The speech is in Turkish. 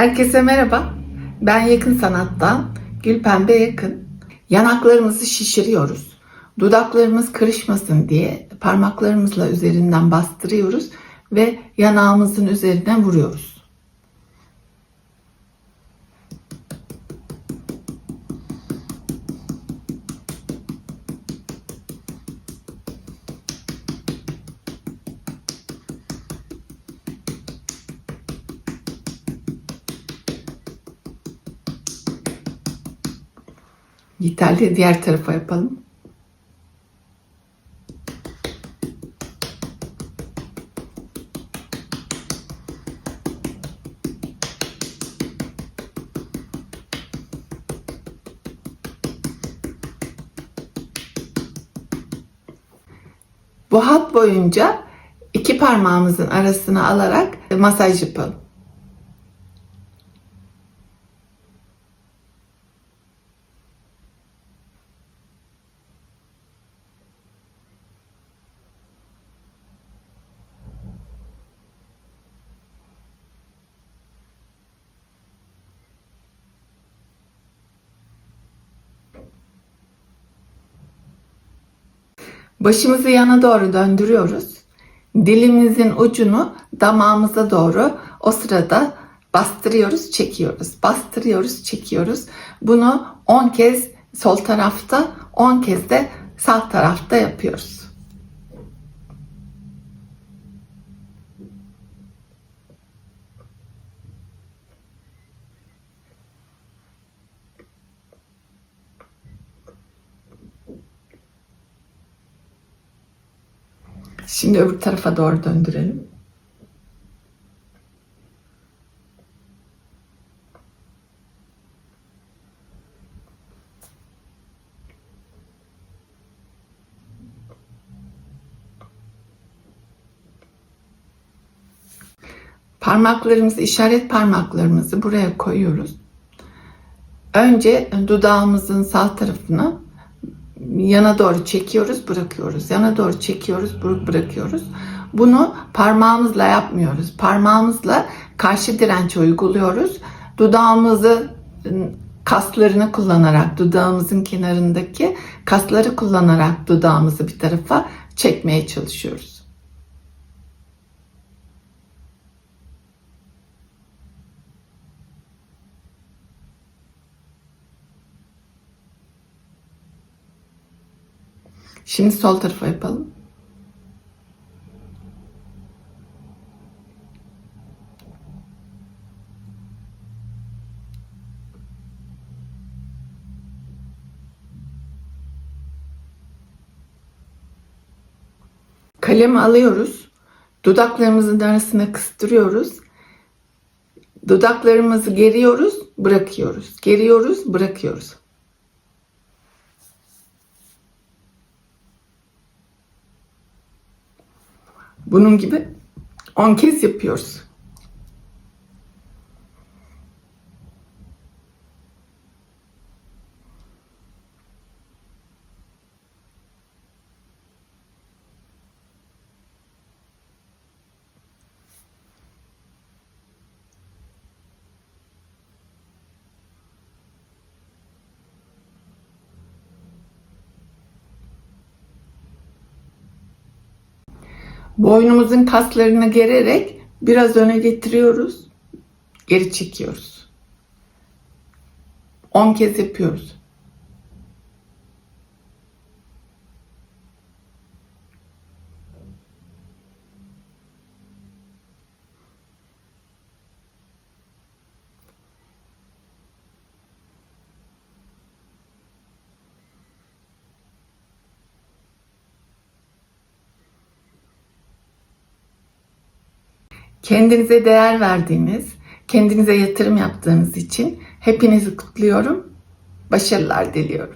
Herkese merhaba. Ben Yakın Sanat'tan Gülpembe Yakın. Yanaklarımızı şişiriyoruz. Dudaklarımız kırışmasın diye parmaklarımızla üzerinden bastırıyoruz ve yanağımızın üzerine vuruyoruz. Yeterli diğer tarafa yapalım. Bu hat boyunca iki parmağımızın arasına alarak masaj yapalım. Başımızı yana doğru döndürüyoruz. Dilimizin ucunu damağımıza doğru o sırada bastırıyoruz, çekiyoruz. Bastırıyoruz, çekiyoruz. Bunu 10 kez sol tarafta, 10 kez de sağ tarafta yapıyoruz. Şimdi öbür tarafa doğru döndürelim. Parmaklarımızı, işaret parmaklarımızı buraya koyuyoruz. Önce dudağımızın sağ tarafına yana doğru çekiyoruz, bırakıyoruz. Yana doğru çekiyoruz, bıra- bırakıyoruz. Bunu parmağımızla yapmıyoruz. Parmağımızla karşı direnç uyguluyoruz. Dudağımızı ıı, kaslarını kullanarak, dudağımızın kenarındaki kasları kullanarak dudağımızı bir tarafa çekmeye çalışıyoruz. Şimdi sol tarafa yapalım. Kalemi alıyoruz. Dudaklarımızın arasına kıstırıyoruz. Dudaklarımızı geriyoruz, bırakıyoruz. Geriyoruz, bırakıyoruz. Bunun gibi 10 kez yapıyoruz. Boynumuzun kaslarını gererek biraz öne getiriyoruz. Geri çekiyoruz. 10 kez yapıyoruz. Kendinize değer verdiğiniz, kendinize yatırım yaptığınız için hepinizi kutluyorum. Başarılar diliyorum.